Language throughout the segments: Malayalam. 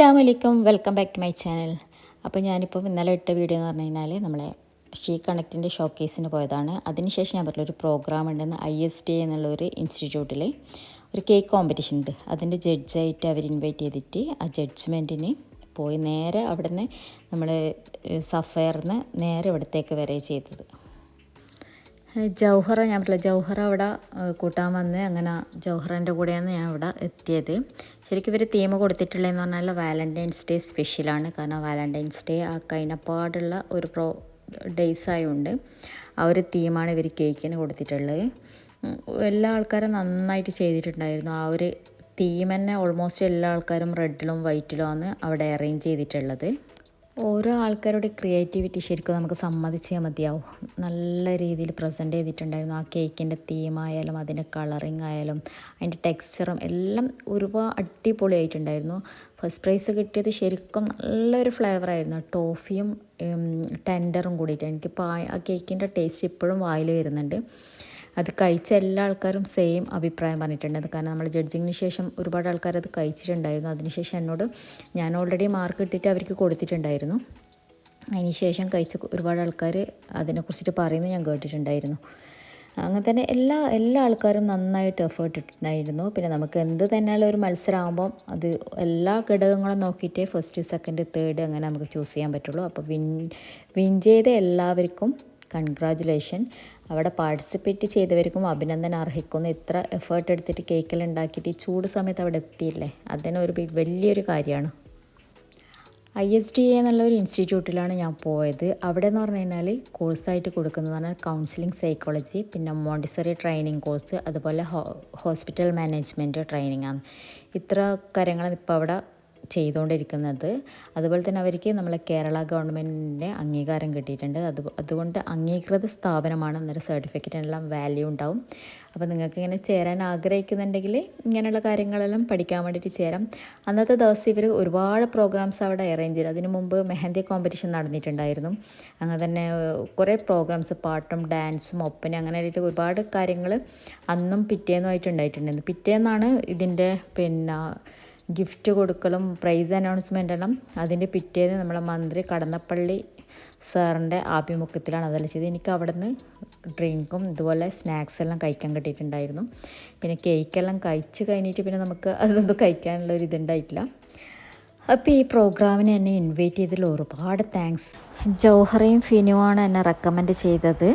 അസ്സാം welcome back to my channel. അപ്പോൾ ഞാനിപ്പോൾ ഇന്നലെ ഇട്ട വീഡിയോ എന്ന് പറഞ്ഞു കഴിഞ്ഞാൽ നമ്മളെ ഷീ കണക്റ്റിന്റെ ഷോക്കേസിന് പോയതാണ്. അതിനുശേഷം ഞാൻ പറഞ്ഞ ഒരു പ്രോഗ്രാം ഉണ്ടെന്ന് ഐ എസ് ടി എന്നുള്ള ഒരു ഇൻസ്റ്റിറ്റ്യൂട്ടിൽ ഒരു കേക്ക് കോമ്പറ്റീഷൻ ഉണ്ട്. അതിന്റെ ജഡ്ജായിട്ട് അവർ ഇൻവൈറ്റ് ചെയ്തിട്ട് ആ ജഡ്ജ്മെന്റിന് പോയി നേരെ അവിടെ നിന്ന് നമ്മൾ സഫയറിന്ന് നേരെ ഇവിടത്തേക്ക് വരെ ചെയ്തത്. ജൗഹറ ഞാൻ പറഞ്ഞില്ല ജൗഹറ അവിടെ കൂട്ടാൻ വന്ന് അങ്ങനെ ജൗഹറിന്റെ കൂടെയാണ് ഞാൻ ഇവിടെ എത്തിയത്. ശരിക്കും ഇവർ തീം കൊടുത്തിട്ടുള്ളതെന്ന് പറഞ്ഞാൽ വാലന്റൈൻസ് ഡേ സ്പെഷ്യലാണ് കാരണം വാലന്റൈൻസ് ഡേ ആ കഴിഞ്ഞപ്പാടുള്ള ഒരു പ്രോ ഡേയ്സ് ആയതുകൊണ്ട് ആ ഒരു തീമാണ് ഇവർ കേക്കിന് കൊടുത്തിട്ടുള്ളത്. എല്ലാ ആൾക്കാരും നന്നായിട്ട് ചെയ്തിട്ടുണ്ടായിരുന്നു. ആ ഒരു തീം തന്നെ ഓൾമോസ്റ്റ് എല്ലാ ആൾക്കാരും റെഡിലും വൈറ്റിലും ആണ് അവിടെ അറേഞ്ച് ചെയ്തിട്ടുള്ളത്. ഓരോ ആൾക്കാരുടെ ക്രിയേറ്റിവിറ്റി ശരിക്കും നമുക്ക് സമ്മതിച്ചേ മതിയാവും. നല്ല രീതിയിൽ പ്രസന്റ് ചെയ്തിട്ടുണ്ടായിരുന്നു. ആ കേക്കിന്റെ തീമായാലും അതിന്റെ കളറിങ് ആയാലും അതിന്റെ ടെക്സ്ചറും എല്ലാം ഒരുപാട് അടിപൊളിയായിട്ടുണ്ടായിരുന്നു. ഫസ്റ്റ് പ്രൈസ് കിട്ടിയത് ശരിക്കും നല്ലൊരു ഫ്ലേവറായിരുന്നു ടോഫിയും ടെൻഡറും കൂടിയിട്ട്. എനിക്കിപ്പോൾ ആ ആ കേക്കിന്റെ ടേസ്റ്റ് ഇപ്പോഴും വായിൽ വരുന്നുണ്ട്. അത് കഴിച്ച എല്ലാ ആൾക്കാരും സെയിം അഭിപ്രായം പറഞ്ഞിട്ടുണ്ട്. കാരണം നമ്മൾ ജഡ്ജിങ്ങിന് ശേഷം ഒരുപാട് ആൾക്കാർ അത് കഴിച്ചിട്ടുണ്ടായിരുന്നു. അതിനുശേഷം എന്നോട് ഞാൻ ഓൾറെഡി മാർക്ക് ഇട്ടിട്ട് അവർക്ക് കൊടുത്തിട്ടുണ്ടായിരുന്നു. അതിനുശേഷം കഴിച്ച ഒരുപാട് ആൾക്കാർ അതിനെക്കുറിച്ചിട്ട് പറയുന്നത് ഞാൻ കേട്ടിട്ടുണ്ടായിരുന്നു. അങ്ങനെ തന്നെ എല്ലാ എല്ലാ ആൾക്കാരും നന്നായിട്ട് എഫേർട്ട് ഇട്ടിട്ടുണ്ടായിരുന്നു. പിന്നെ നമുക്ക് എന്ത് തന്നെയാലും ഒരു മത്സരമാകുമ്പം അത് എല്ലാ ഘടകങ്ങളും നോക്കിയിട്ടേ ഫസ്റ്റ് സെക്കൻഡ് തേർഡ് അങ്ങനെ നമുക്ക് ചൂസ് ചെയ്യാൻ പറ്റുള്ളൂ. അപ്പോൾ വിൻ വിൻ ചെയ്ത എല്ലാവർക്കും കൺഗ്രാജുലേഷൻ അവിടെ പാർട്ടിസിപ്പേറ്റ് ചെയ്തവർക്കും അഭിനന്ദനം അർഹിക്കുന്നു. ഇത്ര എഫേർട്ട് എടുത്തിട്ട് കേക്കെല്ലാം ഉണ്ടാക്കിയിട്ട് ഈ ചൂട് സമയത്ത് അവിടെ എത്തിയില്ലേ? അതിനൊരു വലിയൊരു കാര്യമാണ്. ഐ എസ് ഡി എന്നുള്ള ഒരു ഇൻസ്റ്റിറ്റ്യൂട്ടിലാണ് ഞാൻ പോയത്. അവിടെ എന്ന് പറഞ്ഞു കഴിഞ്ഞാൽ കോഴ്സായിട്ട് പറഞ്ഞാൽ കൗൺസിലിംഗ് സൈക്കോളജി പിന്നെ മോണ്ടിസറി ട്രെയിനിങ് കോഴ്സ് അതുപോലെ ഹോസ്പിറ്റൽ മാനേജ്മെന്റ് ട്രെയിനിങ് ആണ്. ഇത്ര കാര്യങ്ങളാണ് ഇപ്പോൾ അവിടെ ചെയ്തുകൊണ്ടിരിക്കുന്നത്. അതുപോലെ തന്നെ അവർക്ക് നമ്മളെ കേരള ഗവൺമെന്റിന്റെ അംഗീകാരം കിട്ടിയിട്ടുണ്ട്. അത് അതുകൊണ്ട് അംഗീകൃത സ്ഥാപനമാണ് അന്നേരം സർട്ടിഫിക്കറ്റിനെല്ലാം വാല്യൂ ഉണ്ടാവും. അപ്പോൾ നിങ്ങൾക്ക് ഇങ്ങനെ ചേരാൻ ആഗ്രഹിക്കുന്നുണ്ടെങ്കിൽ ഇങ്ങനെയുള്ള കാര്യങ്ങളെല്ലാം പഠിക്കാൻ വേണ്ടിയിട്ട് ചേരാം. അന്നത്തെ ദിവസം ഇവർ ഒരുപാട് പ്രോഗ്രാംസ് അവിടെ അറേഞ്ച് ചെയ്തു. അതിന് മുമ്പ് മെഹന്തി കോമ്പറ്റീഷൻ നടന്നിട്ടുണ്ടായിരുന്നു. അങ്ങനെ തന്നെ കുറേ പ്രോഗ്രാംസ് പാട്ടും ഡാൻസും ഒപ്പന അങ്ങനെ ആയിട്ട് ഒരുപാട് കാര്യങ്ങൾ അന്നും പിറ്റേന്നുമായിട്ടുണ്ടായിട്ടുണ്ടായിരുന്നു പിറ്റേന്നാണ് ഇതിന്റെ പിന്നെ ഗിഫ്റ്റ് കൊടുക്കലും പ്രൈസ് അനൗൺസ്മെന്റ് എല്ലാം അതിന്റെ പിറ്റേന്ന് നമ്മളെ മന്ത്രി കടന്നപ്പള്ളി സാറിന്റെ ആഭിമുഖ്യത്തിലാണ് അതെല്ലാം ചെയ്തത്. എനിക്ക് അവിടെ നിന്ന് ഡ്രിങ്കും ഇതുപോലെ സ്നാക്സ് എല്ലാം കഴിക്കാൻ കിട്ടിയിട്ടുണ്ടായിരുന്നു. പിന്നെ കേക്കെല്ലാം കഴിച്ച് കഴിഞ്ഞിട്ട് പിന്നെ നമുക്ക് അതൊന്നും കഴിക്കാനുള്ള ഒരു ഇതുണ്ടായിട്ടില്ല. അപ്പോൾ ഈ പ്രോഗ്രാമിന് എന്നെ ഇൻവൈറ്റ് ചെയ്തതിൽ ഒരുപാട് താങ്ക്സ് ജൗഹറയും ഫിനുവാണ് എന്നെ റെക്കമെൻഡ് ചെയ്തത്.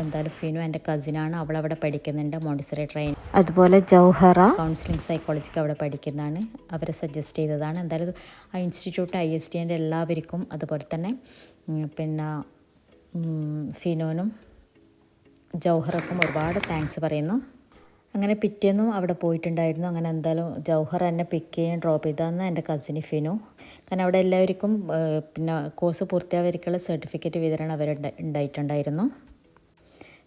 എന്തായാലും ഫിനു എന്റെ കസിനാണ് അവൾ അവിടെ പഠിക്കുന്നുണ്ട്. മോണ്ടിസറി ട്രെയിൻ അതുപോലെ ജൗഹറ കൗൺസിലിംഗ് സൈക്കോളജിക്ക് അവിടെ പഠിക്കുന്നതാണ്. അവരെ സജസ്റ്റ് ചെയ്തതാണ്. എന്തായാലും ആ ഇൻസ്റ്റിറ്റ്യൂട്ട് ഐ എസ് ടിന്റെ എല്ലാവർക്കും അതുപോലെ തന്നെ പിന്നെ ഫിനോനും ജൗഹറക്കും ഒരുപാട് താങ്ക്സ് പറയുന്നു. അങ്ങനെ പിറ്റേന്നും അവിടെ പോയിട്ടുണ്ടായിരുന്നു. അങ്ങനെ എന്തായാലും ജൗഹർ എന്നെ പിക്ക് ചെയ്യാൻ ഡ്രോപ്പ് ചെയ്തതെന്ന് എന്റെ കസിന് ഫിനു. കാരണം അവിടെ എല്ലാവർക്കും പിന്നെ കോഴ്സ് പൂർത്തിയാവരിക്കുള്ള സർട്ടിഫിക്കറ്റ് വിതരണം അവർ ഉണ്ടായിട്ടുണ്ടായിരുന്നു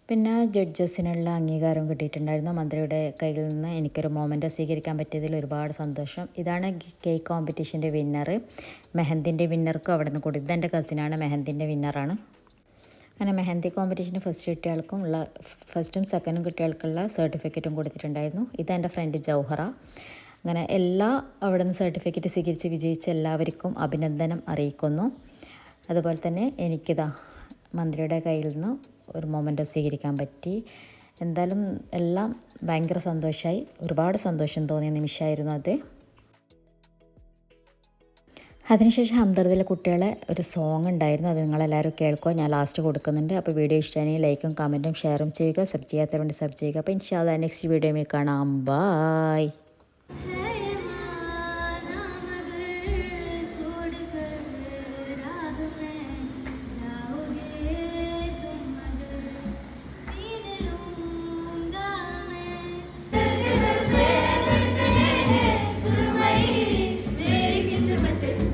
പിന്നെ ജഡ്ജസിനുള്ള അംഗീകാരം കിട്ടിയിട്ടുണ്ടായിരുന്നു. മന്ത്രിയുടെ കയ്യിൽ നിന്ന് എനിക്കൊരു മൊമെന്റ് സ്വീകരിക്കാൻ പറ്റിയതിൽ ഒരുപാട് സന്തോഷം. ഇതാണ് കേക്ക് കോമ്പറ്റീഷന്റെ വിന്നർ മെഹന്തിന്റെ വിന്നർക്കും അവിടെ നിന്ന് കൊടുത്തത് എന്റെ കസിനാണ് മെഹന്തിന്റെ വിന്നറാണ് അങ്ങനെ മെഹന്തി കോമ്പറ്റീഷന് ഫസ്റ്റ് കിട്ടിയ ആൾക്കും ഉള്ള ഫസ്റ്റും സെക്കൻഡും കിട്ടിയ സർട്ടിഫിക്കറ്റും കൊടുത്തിട്ടുണ്ടായിരുന്നു. ഇതെന്റെ ഫ്രണ്ട് ജൗഹറ. അങ്ങനെ എല്ലാ അവിടെ നിന്ന് സർട്ടിഫിക്കറ്റ് സ്വീകരിച്ച് വിജയിച്ച എല്ലാവർക്കും അഭിനന്ദനം അറിയിക്കുന്നു. അതുപോലെ തന്നെ എനിക്കിതാ മന്ത്രിയുടെ കയ്യിൽ നിന്ന് ഒരു മൊമെന്റ് സ്വീകരിക്കാൻ പറ്റി. എന്തായാലും എല്ലാം ഭയങ്കര സന്തോഷമായി ഒരുപാട് സന്തോഷം തോന്നിയ നിമിഷമായിരുന്നു അത്. അതിനുശേഷം ഹംദർദിലെ കുട്ടികളെ ഒരു സോങ് ഉണ്ടായിരുന്നു. അത് നിങ്ങളെല്ലാവരും കേൾക്കുക ഞാൻ ലാസ്റ്റ് കൊടുക്കുന്നുണ്ട്. അപ്പോൾ വീഡിയോ ഇഷ്ടമാണെങ്കിൽ ലൈക്കും കമന്റും ഷെയറും ചെയ്യുക. സബ് ചെയ്യാത്തവരുണ്ട് സബ് ചെയ്യുക. അപ്പോൾ ഇൻഷാല്ല നെക്സ്റ്റ് വീഡിയോയിൽ കാണാം. Bye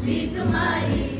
Vida Maria.